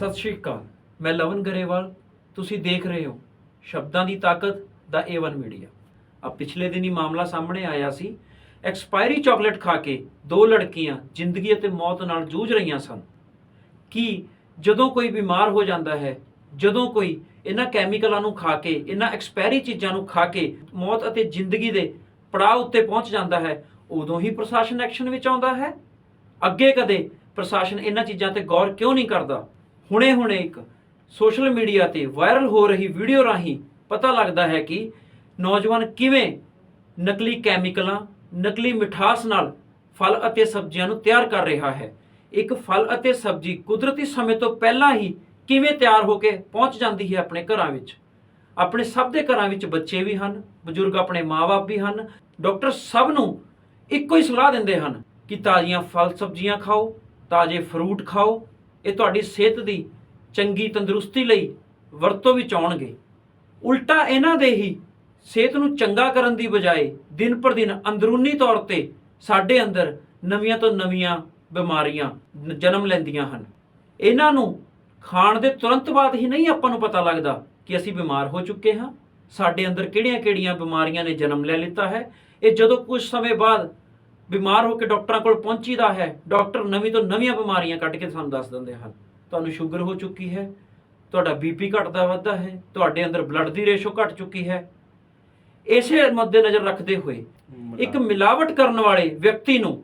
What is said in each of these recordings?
ਸਤਿ ਸ਼੍ਰੀ ਅਕਾਲ। ਮੈਂ ਲਵਨ ਗਰੇਵਾਲ, ਤੁਸੀਂ ਦੇਖ ਰਹੇ ਹੋ ਸ਼ਬਦਾਂ ਦੀ ਤਾਕਤ ਦਾ A1 ਮੀਡੀਆ ਆ ਪਿਛਲੇ ਹੀ ਮਾਮਲਾ ਸਾਹਮਣੇ ਆਇਆ ਸੀ। ਐਕਸਪਾਇਰੀ ਚਾਕਲੇਟ ਖਾ ਕੇ ਦੋ ਲੜਕੀਆਂ ਜ਼ਿੰਦਗੀ ਅਤੇ ਮੌਤ ਨਾਲ ਜੂਝ ਰਹੀਆਂ ਸਨ। ਕਿ ਜਦੋਂ ਕੋਈ ਬਿਮਾਰ ਹੋ ਜਾਂਦਾ ਹੈ, ਜਦੋਂ ਕੋਈ ਇਹਨਾਂ ਕੈਮੀਕਲਾਂ ਨੂੰ ਖਾ ਕੇ, ਇਹਨਾਂ ਐਕਸਪਾਇਰੀ ਚੀਜ਼ਾਂ ਨੂੰ ਖਾ ਕੇ ਮੌਤ ਅਤੇ ਜ਼ਿੰਦਗੀ ਦੇ ਪੜਾਅ ਉੱਤੇ ਪਹੁੰਚ ਜਾਂਦਾ ਹੈ, ਉਦੋਂ ਹੀ ਪ੍ਰਸ਼ਾਸਨ ਐਕਸ਼ਨ ਵਿੱਚ ਆਉਂਦਾ ਹੈ? ਅੱਗੇ ਕਦੇ ਪ੍ਰਸ਼ਾਸਨ ਇਹਨਾਂ ਚੀਜ਼ਾਂ ਤੇ ਗੌਰ ਕਿਉਂ ਨਹੀਂ ਕਰਦਾ? ਹੁਣੇ-ਹੁਣੇ ਇੱਕ ਸੋਸ਼ਲ ਮੀਡੀਆ ਤੇ ਵਾਇਰਲ ਹੋ ਰਹੀ ਵੀਡੀਓ ਰਾਹੀਂ ਪਤਾ ਲੱਗਦਾ ਹੈ ਕਿ ਨੌਜਵਾਨ ਕਿਵੇਂ ਨਕਲੀ ਕੈਮੀਕਲਾਂ, ਨਕਲੀ ਮਿਠਾਸ ਨਾਲ ਫਲ ਅਤੇ ਸਬਜ਼ੀਆਂ ਨੂੰ ਤਿਆਰ ਕਰ ਰਿਹਾ ਹੈ। ਇੱਕ ਫਲ ਅਤੇ ਸਬਜ਼ੀ ਕੁਦਰਤੀ ਸਮੇਂ ਤੋਂ ਪਹਿਲਾਂ ਹੀ ਕਿਵੇਂ ਤਿਆਰ ਹੋ ਕੇ ਪਹੁੰਚ ਜਾਂਦੀ ਹੈ ਆਪਣੇ ਘਰਾਂ ਵਿੱਚ? ਆਪਣੇ ਸਭ ਦੇ ਘਰਾਂ ਵਿੱਚ ਬੱਚੇ ਵੀ ਹਨ, ਬਜ਼ੁਰਗ ਆਪਣੇ ਮਾਪੇ ਵੀ ਹਨ, ਡਾਕਟਰ ਸਭ ਨੂੰ ਇੱਕੋ ਹੀ ਸਲਾਹ ਦਿੰਦੇ ਹਨ ਕਿ ਤਾਜ਼ੀਆਂ ਫਲ ਸਬਜ਼ੀਆਂ ਖਾਓ, ਤਾਜ਼ੇ ਫਰੂਟ ਖਾਓ ਇਹ ਤੁਹਾਡੀ ਸਿਹਤ ਦੀ ਚੰਗੀ ਤੰਦਰੁਸਤੀ ਲਈ ਵਰਤੋਂ ਵਿੱਚ ਆਉਣਗੇ। ਉਲਟਾ ਇਹਨਾਂ ਦੇ ਹੀ ਸਿਹਤ ਨੂੰ ਚੰਗਾ ਕਰਨ ਦੀ ਬਜਾਏ ਦਿਨ ਪਰ ਦਿਨ ਅੰਦਰੂਨੀ ਤੌਰ ਤੇ ਸਾਡੇ ਅੰਦਰ ਨਵੀਆਂ ਤੋਂ ਨਵੀਆਂ ਬਿਮਾਰੀਆਂ ਜਨਮ ਲੈਂਦੀਆਂ ਹਨ। ਇਹਨਾਂ ਨੂੰ ਖਾਣ ਦੇ ਤੁਰੰਤ ਬਾਅਦ ਹੀ ਨਹੀਂ ਆਪਾਂ ਨੂੰ ਪਤਾ ਲੱਗਦਾ ਕਿ ਅਸੀਂ ਬਿਮਾਰ ਹੋ ਚੁੱਕੇ ਹਾਂ। ਸਾਡੇ ਅੰਦਰ ਕਿਹੜੀਆਂ-ਕਿਹੜੀਆਂ ਬਿਮਾਰੀਆਂ ਨੇ ਜਨਮ ਲੈ ਲਿੱਤਾ ਹੈ। ਇਹ ਜਦੋਂ ਕੁਝ ਸਮੇਂ ਬਾਅਦ ਬਿਮਾਰ ਹੋ ਕੇ ਡਾਕਟਰਾਂ ਕੋਲ ਪਹੁੰਚੀਦਾ ਹੈ ਡਾਕਟਰ ਨਵੀਂ ਤੋਂ ਨਵੀਆਂ ਬਿਮਾਰੀਆਂ ਕੱਢ ਕੇ ਸਾਨੂੰ ਦੱਸ ਦਿੰਦੇ ਹਨ। ਤੁਹਾਨੂੰ ਸ਼ੂਗਰ ਹੋ ਚੁੱਕੀ ਹੈ ਤੁਹਾਡਾ ਬੀਪੀ ਘਟਦਾ ਵੱਧਦਾ ਹੈ ਤੁਹਾਡੇ ਅੰਦਰ ਬਲੱਡ ਦੀ ਰੇਸ਼ੋ ਘਟ ਚੁੱਕੀ ਹੈ। ਇਸੇ ਮੱਦੇਨਜ਼ਰ ਰੱਖਦੇ ਹੋਏ ਇੱਕ ਮਿਲਾਵਟ ਕਰਨ ਵਾਲੇ ਵਿਅਕਤੀ ਨੂੰ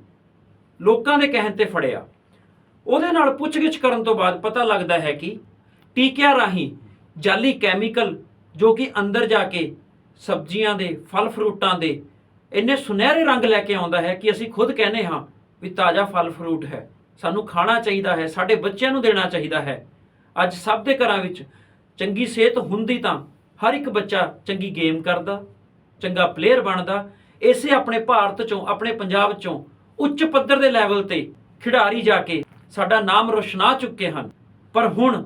ਲੋਕਾਂ ਦੇ ਕਹਿਣ ਤੇ ਫੜਿਆ। ਉਹਦੇ ਨਾਲ ਪੁੱਛਗਿੱਛ ਕਰਨ ਤੋਂ ਬਾਅਦ ਪਤਾ ਲੱਗਦਾ ਹੈ ਕਿ ਟੀਕਿਆਂ ਰਾਹੀਂ ਜਾਲੀ ਕੈਮੀਕਲ ਜੋ ਕਿ ਅੰਦਰ ਜਾ ਕੇ ਸਬਜ਼ੀਆਂ ਦੇ ਫਲ ਫਰੂਟਾਂ ਦੇ ਇੰਨੇ ਸੁਨਹਿਰੇ ਰੰਗ ਲੈ ਕੇ ਆਉਂਦਾ ਹੈ ਕਿ ਅਸੀਂ ਖੁਦ ਕਹਿੰਦੇ ਹਾਂ ਵੀ ਤਾਜ਼ਾ ਫਲ ਫਰੂਟ ਹੈ। ਸਾਨੂੰ ਖਾਣਾ ਚਾਹੀਦਾ ਹੈ, ਸਾਡੇ ਬੱਚਿਆਂ ਨੂੰ ਦੇਣਾ ਚਾਹੀਦਾ ਹੈ। ਅੱਜ ਸਭ ਦੇ ਘਰਾਂ ਵਿੱਚ ਚੰਗੀ ਸਿਹਤ ਹੁੰਦੀ ਤਾਂ ਹਰ ਇੱਕ ਬੱਚਾ ਚੰਗੀ ਗੇਮ ਕਰਦਾ, ਚੰਗਾ ਪਲੇਅਰ ਬਣਦਾ। ਇਸੇ ਆਪਣੇ ਭਾਰਤ ਚੋਂ, ਆਪਣੇ ਪੰਜਾਬ ਚੋਂ ਉੱਚ ਪੱਧਰ ਦੇ ਲੈਵਲ ਤੇ ਖਿਡਾਰੀ ਜਾ ਕੇ ਸਾਡਾ ਨਾਮ ਰੋਸ਼ਨਾ ਚੁੱਕੇ ਹਨ। ਪਰ ਹੁਣ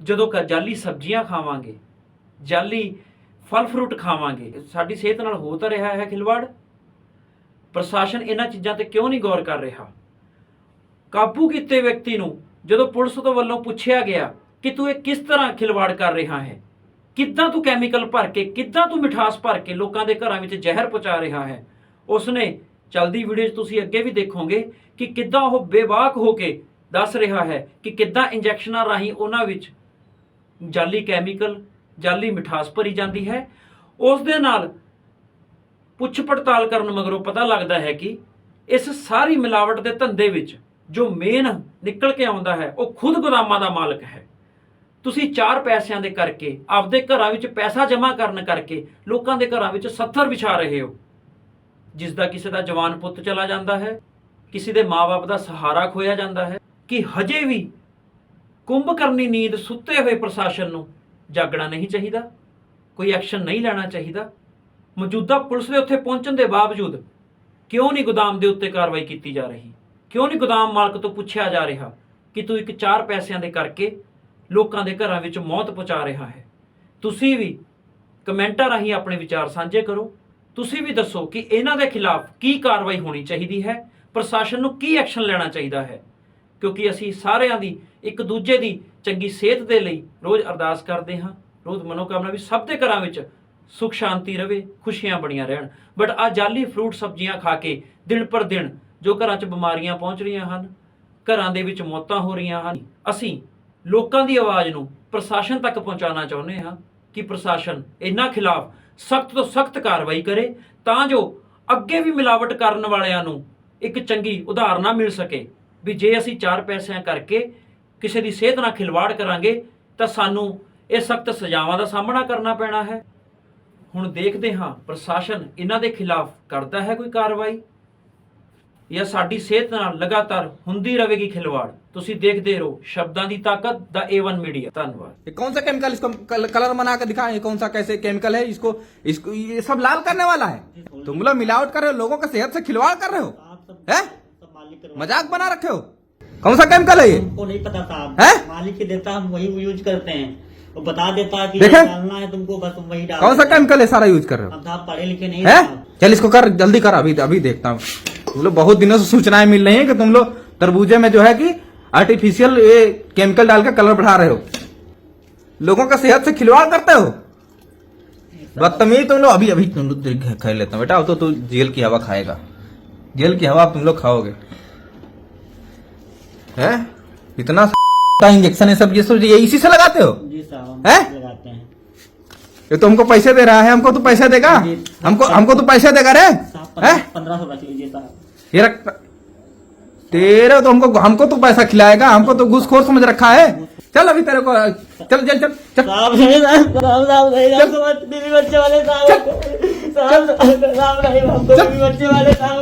ਜਦੋਂ ਕ ਜਾਲੀ ਸਬਜ਼ੀਆਂ ਖਾਵਾਂਗੇ, ਜਾਲੀ ਫਲ ਫਰੂਟ ਖਾਵਾਂਗੇ। ਸਾਡੀ ਸਿਹਤ ਨਾਲ ਹੋ ਤਾਂ ਰਿਹਾ ਹੈ ਖਿਲਵਾੜ। ਪ੍ਰਸ਼ਾਸਨ ਇਹਨਾਂ ਚੀਜ਼ਾਂ ਤੇ ਕਿਉਂ ਨਹੀਂ ਗੌਰ ਕਰ ਰਿਹਾ? ਕਾਬੂ ਕੀਤੇ ਵਿਅਕਤੀ ਨੂੰ ਜਦੋਂ ਪੁਲਿਸ ਤੋਂ ਵੱਲੋਂ ਪੁੱਛਿਆ ਗਿਆ ਕਿ ਤੂੰ ਇਹ ਕਿਸ ਤਰ੍ਹਾਂ ਖਿਲਵਾੜ ਕਰ ਰਿਹਾ ਹੈ? ਕਿੱਦਾਂ ਤੂੰ ਕੈਮੀਕਲ ਭਰ ਕੇ, ਕਿੱਦਾਂ ਤੂੰ ਮਿਠਾਸ ਭਰ ਕੇ ਲੋਕਾਂ ਦੇ ਘਰਾਂ ਵਿੱਚ ਜ਼ਹਿਰ ਪਹੁੰਚਾ ਰਿਹਾ ਹੈ? ਉਸਨੇ ਚਲਦੀ ਵੀਡੀਓ 'ਚ ਤੁਸੀਂ ਅੱਗੇ ਵੀ ਦੇਖੋਗੇ ਕਿ ਕਿੱਦਾਂ ਉਹ ਬੇਬਾਕ ਹੋ ਕੇ ਦੱਸ ਰਿਹਾ ਹੈ ਕਿ ਕਿੱਦਾਂ ਇੰਜੈਕਸ਼ਨਾਂ ਰਾਹੀਂ ਉਹਨਾਂ ਵਿੱਚ ਜਾਲੀ ਕੈਮੀਕਲ ਜਾਲੀ ਮਿਠਾਸ ਭਰੀ ਜਾਂਦੀ ਹੈ। ਉਸ ਦੇ ਨਾਲ ਪੁੱਛ ਪੜਤਾਲ ਕਰਨ ਮਗਰੋਂ ਪਤਾ ਲੱਗਦਾ ਹੈ ਕਿ ਇਸ ਸਾਰੀ ਮਿਲਾਵਟ ਦੇ ਧੰਦੇ ਵਿੱਚ ਜੋ ਮੇਨ ਨਿਕਲ ਕੇ ਆਉਂਦਾ ਹੈ, ਉਹ ਖੁਦ ਗੋਦਾਮਾਂ ਦਾ ਮਾਲਕ ਹੈ। ਤੁਸੀਂ ਚਾਰ ਪੈਸਿਆਂ ਦੇ ਕਰਕੇ, ਆਪਦੇ ਘਰਾਂ ਵਿੱਚ ਪੈਸਾ ਜਮ੍ਹਾਂ ਕਰਨ ਕਰਕੇ ਲੋਕਾਂ ਦੇ ਘਰਾਂ ਵਿੱਚ ਸੱਥਰ ਵਿਛਾ ਰਹੇ ਹੋ। ਜਿਸ ਦਾ ਕਿਸੇ ਦਾ ਜਵਾਨ ਪੁੱਤ ਚਲਾ ਜਾਂਦਾ ਹੈ, ਕਿਸੇ ਦੇ ਮਾਪੇ ਦਾ ਸਹਾਰਾ ਖੋਇਆ ਜਾਂਦਾ ਹੈ, ਕਿ ਹਜੇ ਵੀ ਕੁੰਭਕਰਨੀ ਨੀਂਦ ਸੁੱਤੇ ਹੋਏ ਪ੍ਰਸ਼ਾਸਨ ਨੂੰ ਜਾਗਣਾ ਨਹੀਂ ਚਾਹੀਦਾ, ਕੋਈ ਐਕਸ਼ਨ ਨਹੀਂ ਲੈਣਾ ਚਾਹੀਦਾ। ਮੌਜੂਦਾ ਪੁਲਿਸ ਦੇ ਉੱਥੇ ਪਹੁੰਚਣ ਦੇ ਬਾਵਜੂਦ ਕਿਉਂ ਨਹੀਂ ਗੋਦਾਮ ਦੇ ਉੱਤੇ ਕਾਰਵਾਈ ਕੀਤੀ ਜਾ ਰਹੀ? ਕਿਉਂ ਨਹੀਂ ਗੋਦਾਮ ਮਾਲਕ ਤੋਂ ਪੁੱਛਿਆ ਜਾ ਰਿਹਾ ਕਿ ਤੂੰ ਇੱਕ ਚਾਰ ਪੈਸਿਆਂ ਦੇ ਕਰਕੇ ਲੋਕਾਂ ਦੇ ਘਰਾਂ ਵਿੱਚ ਮੌਤ ਪਹੁੰਚਾ ਰਿਹਾ ਹੈ? ਤੁਸੀਂ ਵੀ ਕਮੈਂਟਾਂ ਰਾਹੀਂ ਆਪਣੇ ਵਿਚਾਰ ਸਾਂਝੇ ਕਰੋ। ਤੁਸੀਂ ਵੀ ਦੱਸੋ ਕਿ ਇਹਨਾਂ ਦੇ ਖਿਲਾਫ ਕੀ ਕਾਰਵਾਈ ਹੋਣੀ ਚਾਹੀਦੀ ਹੈ? ਪ੍ਰਸ਼ਾਸਨ ਨੂੰ ਕੀ ਐਕਸ਼ਨ ਲੈਣਾ ਚਾਹੀਦਾ ਹੈ? ਕਿਉਂਕਿ ਅਸੀਂ ਸਾਰਿਆਂ ਦੀ, ਇੱਕ ਦੂਜੇ ਦੀ ਚੰਗੀ ਸਿਹਤ ਦੇ ਲਈ ਰੋਜ਼ ਅਰਦਾਸ ਕਰਦੇ ਹਾਂ, ਰੋਜ਼ ਮਨੋਕਾਮਨਾ ਵੀ ਸਭ ਦੇ ਘਰਾਂ ਵਿੱਚ ਸੁਖ ਸ਼ਾਂਤੀ ਰਵੇ, ਖੁਸ਼ੀਆਂ ਬਣੀਆਂ ਰਹਿਣ। ਬਟ ਆ ਜਾਲੀ ਫਰੂਟ ਸਬਜ਼ੀਆਂ ਖਾ ਕੇ ਦਿਨ ਪਰ ਦਿਨ ਜੋ ਘਰਾਂ 'ਚ ਬਿਮਾਰੀਆਂ ਪਹੁੰਚ ਰਹੀਆਂ ਹਨ, ਘਰਾਂ ਦੇ ਵਿੱਚ ਮੌਤਾਂ ਹੋ ਰਹੀਆਂ ਹਨ, ਅਸੀਂ ਲੋਕਾਂ ਦੀ ਆਵਾਜ਼ ਨੂੰ ਪ੍ਰਸ਼ਾਸਨ ਤੱਕ ਪਹੁੰਚਾਉਣਾ ਚਾਹੁੰਦੇ ਹਾਂ ਕਿ ਪ੍ਰਸ਼ਾਸਨ ਇਹਨਾਂ ਖਿਲਾਫ ਸਖਤ ਤੋਂ ਸਖਤ ਕਾਰਵਾਈ ਕਰੇ ਤਾਂ ਜੋ ਅੱਗੇ ਵੀ ਮਿਲਾਵਟ ਕਰਨ ਵਾਲਿਆਂ ਨੂੰ ਇੱਕ ਚੰਗੀ ਉਦਾਹਰਣਾ ਮਿਲ ਸਕੇ ਵੀ ਜੇ ਅਸੀਂ ਚਾਰ ਪੈਸਿਆਂ ਕਰਕੇ ਕਿਸੇ ਦੀ ਸਿਹਤ ਨਾਲ ਖਿਲਵਾੜ ਕਰਾਂਗੇ ਤਾਂ ਸਾਨੂੰ ਇਹ ਸਖਤ ਸਜ਼ਾਵਾਂ ਦਾ ਸਾਹਮਣਾ ਕਰਨਾ ਪੈਣਾ ਹੈ ਹੁਣ ਦੇਖਦੇ ਹਾਂ ਪ੍ਰਸ਼ਾਸਨ ਇਹਨਾਂ ਦੇ ਖਿਲਾਫ ਕਰਦਾ ਹੈ ਕੋਈ ਕਾਰਵਾਈ ਜਾਂ ਸਾਡੀ ਸਿਹਤ ਨਾਲ ਲਗਾਤਾਰ ਹੁੰਦੀ ਰਹੇਗੀ ਖਿਲਵਾੜ ਤੁਸੀਂ ਦੇਖਦੇ ਰਹੋ ਸ਼ਬਦਾਂ ਦੀ ਤਾਕਤ ਦਾ A1 ਮੀਡੀਆ ਧੰਨਵਾਦ ये कौन सा केमिकल इसको कल- कलर बना कर दिखाएं ये कौन सा कैसे केमिकल है इसको इसको ये सब लाल करने वाला है तुम लोग मिलावट कर रहे हो लोगों का सेहत से खिलवाड़ कर रहे हो है सब मालिक करवा मजाक बना रखे हो कौन सा केमिकल है? ये हमको नहीं पता था। हैं? मालिक ही देता हम वही यूज़ करते हैं। वो बता देता है कि देखें? डालना है तुमको बस तुम वही डाल। कौन सा केमिकल है? सारा यूज़ कर रहे हो। हम साहब पढ़े लिखे नहीं है? चल इसको कर जल्दी कर। अभी अभी देखता हूँ। तुम लोग बहुत दिनों से सूचनाएँ मिल रही हैं कि तुम लोग तरबूजे में जो है कि आर्टिफिशियल ये केमिकल डाल के कलर बढ़ा रहे हो। लोगों का सेहत से खिलवाड़ करते हो। बदतमीज तुम लोग अभी अभी तुम लोग खा लेता हूँ। बेटा अब तो तू जेल की हवा खाएगा। जेल की हवा तुम लोग खाओगे। हैं? इतना इंजेक्शन है सब ये सब ये इसी से लगाते हो? जी साहब हम लगाते हैं। ये तो हमको पैसे दे रहा है हमको तू पैसे देगा। हमको हमको तू पैसे देगा रे। पंद्रह सौ रख लीजिए साहब। ये रख तेरे तो हमको हमको तो पैसा खिलाएगा हमको तो घुसखोर समझ रखा है। चल अभी तेरे को चल चल चल चल। बच्चे वाले साहब।